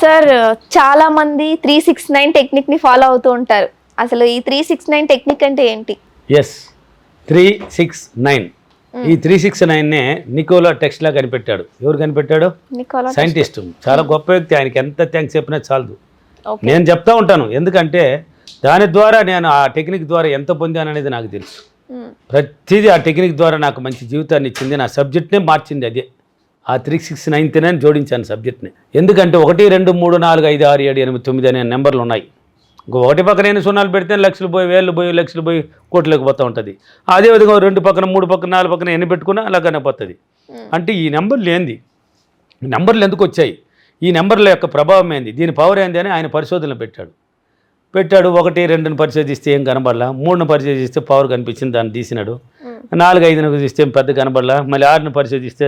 Sir చాలా మంది three six nine టెక్నిక్ని ఫాలో అవుతూ ఉంటారు. అసలు ఈ త్రీ సిక్స్ నైన్ టెక్నిక్ అంటే ఏంటి? S three six nine. ఈ త్రీ సిక్స్ నైన్నే నికోలా టెక్స్ట్లా కనిపెట్టాడు. ఎవరు కనిపెట్టాడు? నికోలా సైంటిస్ట్ చాలా గొప్ప వ్యక్తి. ఆయనకి ఎంత థ్యాంక్స్ చెప్పినా చాలదు. నేను చెప్తా ఉంటాను. ఎందుకంటే దాని ద్వారా నేను ఆ టెక్నిక్ ద్వారా ఎంత పొందాను అనేది నాకు తెలుసు. ప్రతిదీ ఆ టెక్నిక్ ద్వారా నాకు మంచి జీవితాన్ని ఇచ్చింది. నా సబ్జెక్ట్నే మార్చింది అదే. ఆ త్రీ సిక్స్ నైన్త్ నేను జోడించాను సబ్జెక్ట్ని. ఎందుకంటే ఒకటి రెండు మూడు నాలుగు ఐదు ఆరు ఏడు ఎనిమిది తొమ్మిది అనే నెంబర్లు ఉన్నాయి. ఇంకో ఒకటి పక్కన ఎన్ని సున్నాలు పెడితే లక్షలు పోయి వేలు పోయి లక్షలు పోయి కోట్లకు పోతూ ఉంటుంది. అదేవిధంగా రెండు పక్కన మూడు పక్కన నాలుగు పక్కన ఎన్ని పెట్టుకున్నా అలాగనే పోతుంది. అంటే ఈ నెంబర్లు ఏంది ఈ నెంబర్లు ఎందుకు వచ్చాయి? ఈ నెంబర్ల యొక్క ప్రభావం ఏంది? దీని పవర్ ఏంది అని ఆయన పరిశోధనలు పెట్టాడు. పెట్టాడు ఒకటి రెండుని పరిశోధిస్తే ఏం కనబడలా? మూడుని పరిశోధిస్తే పవర్ కనిపించింది దాన్ని తీసినాడు. నాలుగు ఐదుని చూస్తే పెద్ద కనబడలా. మళ్ళీ ఆరుని పరిశోధిస్తే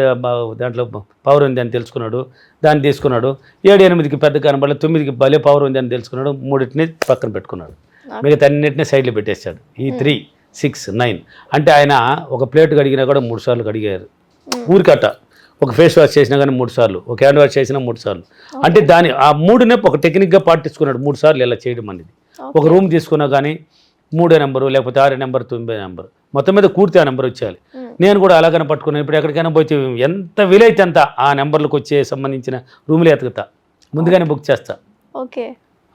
దాంట్లో పవర్ ఉంది అని తెలుసుకున్నాడు. దాన్ని తీసుకున్నాడు. ఏడు ఎనిమిదికి పెద్ద కనబడలా. తొమ్మిదికి భలే పవర్ ఉంది అని తెలుసుకున్నాడు. మూడింటిని పక్కన పెట్టుకున్నాడు. మిగతా అన్నింటినీ సైడ్లో పెట్టేశాడు. ఈ త్రీ సిక్స్ నైన్ అంటే ఆయన ఒక ప్లేట్ కడిగినా కూడా మూడు సార్లు కడిగారు. ఊరికట్ట. ఒక ఫేస్ వాష్ చేసినా కానీ మూడు సార్లు. ఒక హ్యాండ్ వాష్ చేసినా మూడు సార్లు. అంటే దాని ఆ మూడునే ఒక టెక్నిక్గా పాటించుకున్నాడు. మూడు సార్లు ఇలా చేయడం అనేది. ఒక రూమ్ తీసుకున్నా కానీ మూడో నెంబరు లేకపోతే ఆరో నెంబర్ తొమ్మిదో నెంబర్. మొత్తం మీద పూర్తి ఆ నెంబర్ వచ్చేయాలి. నేను కూడా అలాగనే పట్టుకున్నాను ఇప్పుడు ఎక్కడికైనా పోతే ఎంత వీలైతే అంత ఆ నెంబర్లకు వచ్చే సంబంధించిన రూమ్లు ఎతుకుతా ముందుగానే బుక్ చేస్తా. ఓకే.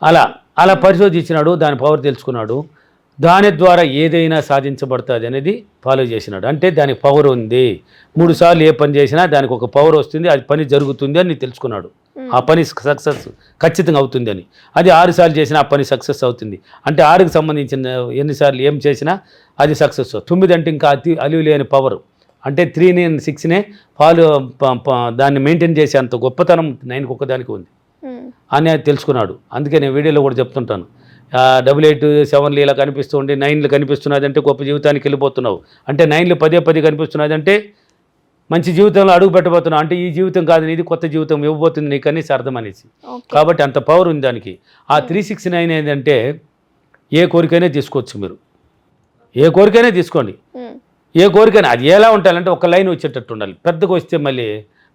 అలా అలా పరిశోధించినాడు దాని పవర్ తెలుసుకున్నాడు. దాని ద్వారా ఏదైనా సాధించబడుతుంది అనేది ఫాలో చేసినాడు. అంటే దానికి పవర్ ఉంది. మూడు సార్లు ఏ పని చేసినా దానికి ఒక పవర్ వస్తుంది అది పని జరుగుతుంది అని తెలుసుకున్నాడు. ఆ పని సక్సెస్ ఖచ్చితంగా అవుతుంది అని. అది ఆరు సార్లు చేసినా ఆ పని సక్సెస్ అవుతుంది. అంటే ఆరుకి సంబంధించిన ఎన్నిసార్లు ఏం చేసినా అది సక్సెస్. తొమ్మిది అంటే ఇంకా అతి అలివి లేని పవర్ అంటే త్రీని సిక్స్నే ఫాలో దాన్ని మెయింటైన్ చేసే అంత గొప్పతనం నైన్కి ఒక్కదానికి ఉంది. అని తెలుసుకున్నాడు. అందుకే నేను వీడియోలో కూడా చెప్తుంటాను. డబుల్ ఎయిట్ సెవెన్లు ఇలా కనిపిస్తూ ఉండి నైన్లు కనిపిస్తున్నది అంటే గొప్ప జీవితానికి వెళ్ళిపోతున్నావు. అంటే నైన్లు పదే పదే కనిపిస్తున్నది అంటే మంచి జీవితంలో అడుగు పెట్టబోతున్నావు అంటే ఈ జీవితం కాదు ఇది కొత్త జీవితం ఇవ్వబోతుంది నీకు అనేసి అర్థం అనేసి కాబట్టి అంత పవర్ ఉంది దానికి. ఆ త్రీ సిక్స్ నైన్ ఏంటంటే ఏ కోరికైనా తీసుకోవచ్చు మీరు. ఏ కోరికైనా తీసుకోండి. ఏ కోరికైనా అది ఎలా ఉండాలంటే ఒక లైన్ వచ్చేటట్టు ఉండాలి. పెద్దగా వస్తే మళ్ళీ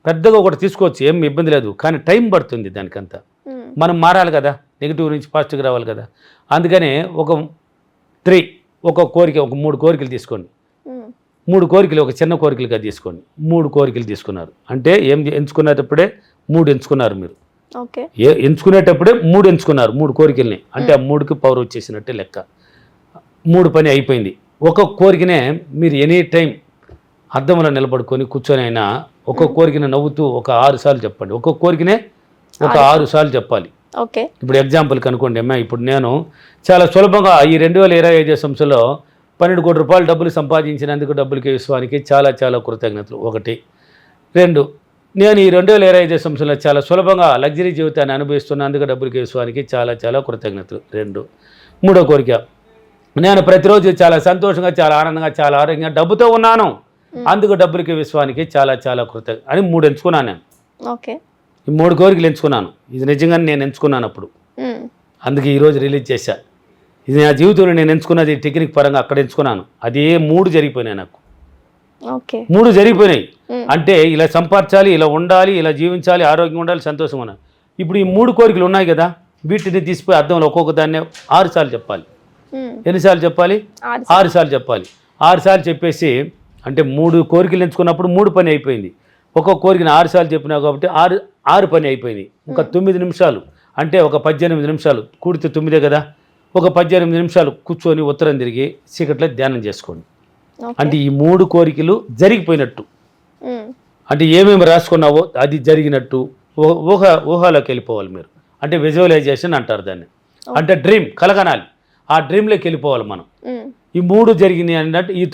పెద్దగా ఒకటి తీసుకోవచ్చు ఏం ఇబ్బంది లేదు. కానీ టైం పడుతుంది దానికంతా. మనం మారాలి కదా నెగిటివ్ నుంచి పాజిటివ్గా రావాలి కదా. అందుకనే ఒక త్రీ ఒక కోరిక ఒక మూడు కోరికలు తీసుకోండి. మూడు కోరికలు ఒక చిన్న కోరికలుగా తీసుకోండి. మూడు కోరికలు తీసుకున్నారు. అంటే ఏం ఎంచుకునేటప్పుడే మూడు ఎంచుకున్నారు మీరు. ఓకే. ఏ ఎంచుకునేటప్పుడే మూడు ఎంచుకున్నారు మూడు కోరికల్ని. అంటే ఆ మూడుకి పవర్ వచ్చేసినట్టే లెక్క. మూడు పని అయిపోయింది. ఒక కోరికనే మీరు ఎనీ టైం అద్దంలో నిలబడుకొని కూర్చొని అయినా ఒక కోరికని నవ్వుతూ ఒక ఆరు సార్లు చెప్పండి. ఒక్కొక్క కోరికనే ఒక ఆరు సార్లు. చెప్పాలి. ఓకే. ఇప్పుడు ఎగ్జాంపుల్కి అనుకోండి అమ్మా ఇప్పుడు నేను చాలా సులభంగా ఈ రెండు వేల ఇరవై ఐదు సంవత్సరంలో పన్నెండు కోట్ల రూపాయలు డబ్బులు సంపాదించినందుకు డబ్బులకి విశ్వానికి చాలా చాలా కృతజ్ఞతలు. ఒకటి. రెండు. నేను ఈ రెండు వేల ఇరవై ఐదు సంవత్సరంలో చాలా సులభంగా లగ్జరీ జీవితాన్ని అనుభవిస్తున్నందుకు డబ్బులకి విశ్వానికి చాలా చాలా కృతజ్ఞతలు. రెండు. మూడో కోరిక. నేను ప్రతిరోజు చాలా సంతోషంగా చాలా ఆనందంగా చాలా ఆరోగ్యంగా డబ్బుతో ఉన్నాను. అందుకు డబ్బులకి విశ్వానికి చాలా చాలా కృతజ్ఞ అని మూడు ఎంచుకున్నాను నేను. ఓకే. ఈ మూడు కోరికలు ఎంచుకున్నాను. ఇది నిజంగానే నేను ఎంచుకున్నాను అప్పుడు. అందుకే ఈరోజు రిలీజ్ చేశా. ఇది నా జీవితంలో నేను ఎంచుకున్నది టెక్నిక్ పరంగా అక్కడ ఎంచుకున్నాను. అది మూడు జరిగిపోయినాయి నాకు. మూడు జరిగిపోయినాయి. అంటే ఇలా సంపాదించాలి ఇలా ఉండాలి ఇలా జీవించాలి ఆరోగ్యంగా ఉండాలి సంతోషంగా ఉండాలి. ఇప్పుడు ఈ మూడు కోరికలు ఉన్నాయి కదా వీటిని తీసిపోయి అర్థంలో ఒక్కొక్క దాన్ని ఆరు సార్లు చెప్పాలి. ఎన్నిసార్లు చెప్పాలి? ఆరు ఆరు సార్లు చెప్పాలి. ఆరు సార్లు చెప్పేసి అంటే మూడు కోరికలు ఎంచుకున్నప్పుడు మూడు పని అయిపోయింది. ఒక్కొక్క కోరికని ఆరు సార్లు చెప్పినావు కాబట్టి ఆరు ఆరు పని అయిపోయింది. ఇంకా తొమ్మిది నిమిషాలు. అంటే ఒక పద్దెనిమిది నిమిషాలు. కూడితే తొమ్మిదే కదా? ఒక పద్దెనిమిది నిమిషాలు కూర్చొని ఉత్తరం తిరిగి చీకట్లో ధ్యానం చేసుకోండి. అంటే ఈ మూడు కోరికలు జరిగిపోయినట్టు. అంటే ఏమేమి రాసుకున్నావో అది జరిగినట్టు ఊహ ఊహ ఊహలోకి వెళ్ళిపోవాలి మీరు. అంటే విజువలైజేషన్ అంటారు దాన్ని. అంటే డ్రీమ్ కలగనాలి. ఆ డ్రీమ్లోకి వెళ్ళిపోవాలి మనం. ఈ మూడు జరిగినాయి అన్నట్టు ఈ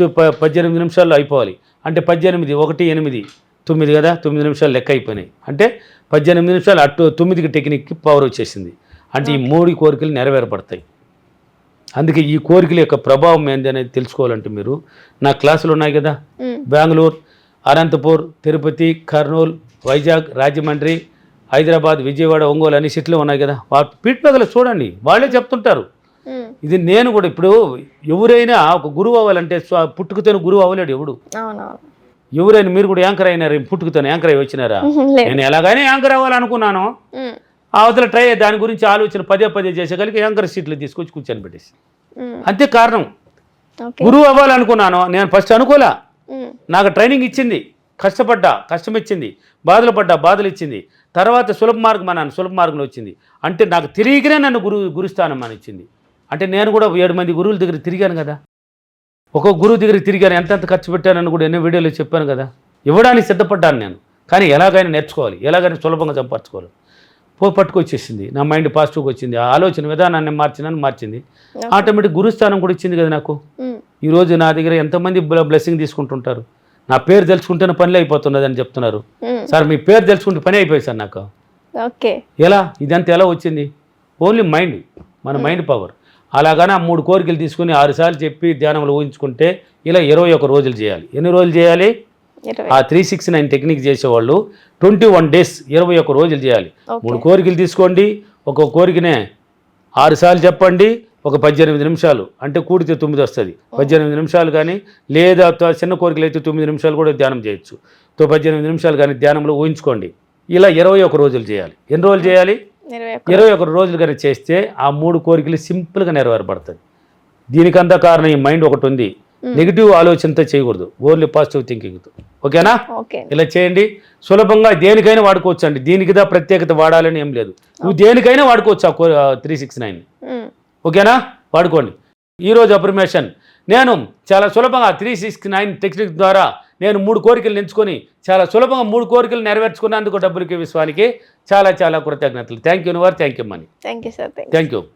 పద్దెనిమిది నిమిషాల్లో అయిపోవాలి. అంటే పద్దెనిమిది ఒకటి ఎనిమిది తొమ్మిది కదా తొమ్మిది నిమిషాలు లెక్క అయిపోయినాయి. అంటే పద్దెనిమిది నిమిషాలు అటు తొమ్మిదికి టెక్నిక్కి పవర్ వచ్చేసింది. అంటే ఈ మూడు కోరికలు నెరవేరపడతాయి అందుకే ఈ కోరికల యొక్క ప్రభావం ఏంది అనేది తెలుసుకోవాలంటే మీరు. నా క్లాసులు ఉన్నాయి కదా. బెంగళూరు అనంతపూర్ తిరుపతి కర్నూలు వైజాగ్ రాజమండ్రి హైదరాబాద్ విజయవాడ ఒంగోలు అన్ని సిట్లు ఉన్నాయి కదా. వాటి ఫీడ్బ్యాక్లు చూడండి. వాళ్ళే చెప్తుంటారు. ఇది నేను కూడా ఇప్పుడు ఎవరైనా ఒక గురువు అవ్వాలంటే పుట్టుకతోనే గురువు అవ్వలేడు ఎవడు. ఎవరైనా మీరు కూడా యాంకర్ అయినారు? పుట్టుకతోనే యాంకర్ అయి వచ్చినారా? నేను ఎలాగైనా యాంకర్ అవ్వాలనుకున్నాను. అవతల ట్రై దాని గురించి ఆలోచన పదే పదే చేసేగలిగి యాంకర్ సీట్లు తీసుకొచ్చి కూర్చొని పెట్టేసి. అంతే కారణం. గురువు అవ్వాలనుకున్నాను నేను ఫస్ట్ అనుకోలే. నాకు ట్రైనింగ్ ఇచ్చింది కష్టపడ్డా కష్టం ఇచ్చింది బాధలు పడ్డా బాధలు ఇచ్చింది. తర్వాత సులభ మార్గం అన్నాను సులభ మార్గంలో వచ్చింది. అంటే నాకు తిరిగినే నన్ను గురు గురుస్థానం అని ఇచ్చింది అంటే నేను కూడా ఏడు మంది గురువుల దగ్గర తిరిగాను కదా. ఒక్కొక్క గురువు దగ్గర తిరిగాను ఎంతెంత ఖర్చు పెట్టానని కూడా ఎన్నో వీడియోలో చెప్పాను కదా. ఇవ్వడానికి సిద్ధపడ్డాను నేను. కానీ ఎలాగైనా నేర్చుకోవాలి ఎలాగైనా సులభంగా సంపర్చుకోవాలి పో పట్టుకొచ్చేసింది. నా మైండ్ పాజిటివ్గా వచ్చింది. ఆ ఆలోచన విధానాన్ని మార్చినని మార్చింది. ఆటోమేటిక్ గురుస్థానం కూడా ఇచ్చింది కదా నాకు. ఈరోజు నా దగ్గర ఎంతమంది బ్లెస్సింగ్ తీసుకుంటుంటారు? నా పేరు తెలుసుకుంటేనే పనులు అయిపోతున్నది అని చెప్తున్నారు. సార్ మీ పేరు తెలుసుకుంటే పని అయిపోయింది సార్ నాకు. ఓకే. ఎలా? ఇదంతా ఎలా వచ్చింది? ఓన్లీ మైండ్ మన మైండ్ పవర్. అలాగానే ఆ మూడు కోరికలు తీసుకుని ఆరుసార్లు చెప్పి ధ్యానంలో ఊహించుకుంటే ఇలా ఇరవై ఒక రోజులు చేయాలి. ఎన్ని రోజులు చేయాలి? ఆ త్రీ సిక్స్ నైన్ టెక్నిక్ చేసేవాళ్ళు ట్వంటీ వన్ డేస్ ఇరవై ఒక రోజులు చేయాలి. మూడు కోరికలు తీసుకోండి ఒక కోరికనే ఆరు సార్లు చెప్పండి ఒక పద్దెనిమిది నిమిషాలు. అంటే కూడితే తొమ్మిది వస్తుంది. పద్దెనిమిది నిమిషాలు కానీ లేదా చిన్న కోరికలు అయితే తొమ్మిది నిమిషాలు కూడా ధ్యానం చేయొచ్చు. తో పద్దెనిమిది నిమిషాలు కానీ ధ్యానంలో ఊహించుకోండి. ఇలా ఇరవై ఒక రోజులు చేయాలి. ఎన్ని రోజులు చేయాలి? ఇరవై ఒక్క ఇరవై ఒక రోజులు కానీ చేస్తే ఆ మూడు కోరికలు సింపుల్గా నెరవేరబడుతుంది దీనికంతా కారణం ఈ మైండ్ ఒకటి ఉంది. నెగిటివ్ ఆలోచనతో చేయకూడదు. ఓన్లీ పాజిటివ్ థింకింగ్తో ఓకేనా? ఓకే. ఇలా చేయండి. సులభంగా దేనికైనా వాడుకోవచ్చు అండి దీనికిదా ప్రత్యేకత వాడాలని ఏం లేదు. నువ్వు దేనికైనా వాడుకోవచ్చు ఆ త్రీ సిక్స్ నైన్. ఓకేనా? వాడుకోండి. ఈరోజు అప్రిమేషన్. నేను చాలా సులభంగా త్రీ సిక్స్ నైన్ టెక్నిక్ ద్వారా నేను మూడు కోరికలు ఎంచుకొని చాలా సులభంగా మూడు కోరికలు నెరవేర్చుకున్నందుకు డబ్బులకి విశ్వానికి చాలా చాలా కృతజ్ఞతలు. Thank you నువారు thank you money. Thank you sir. Thank you.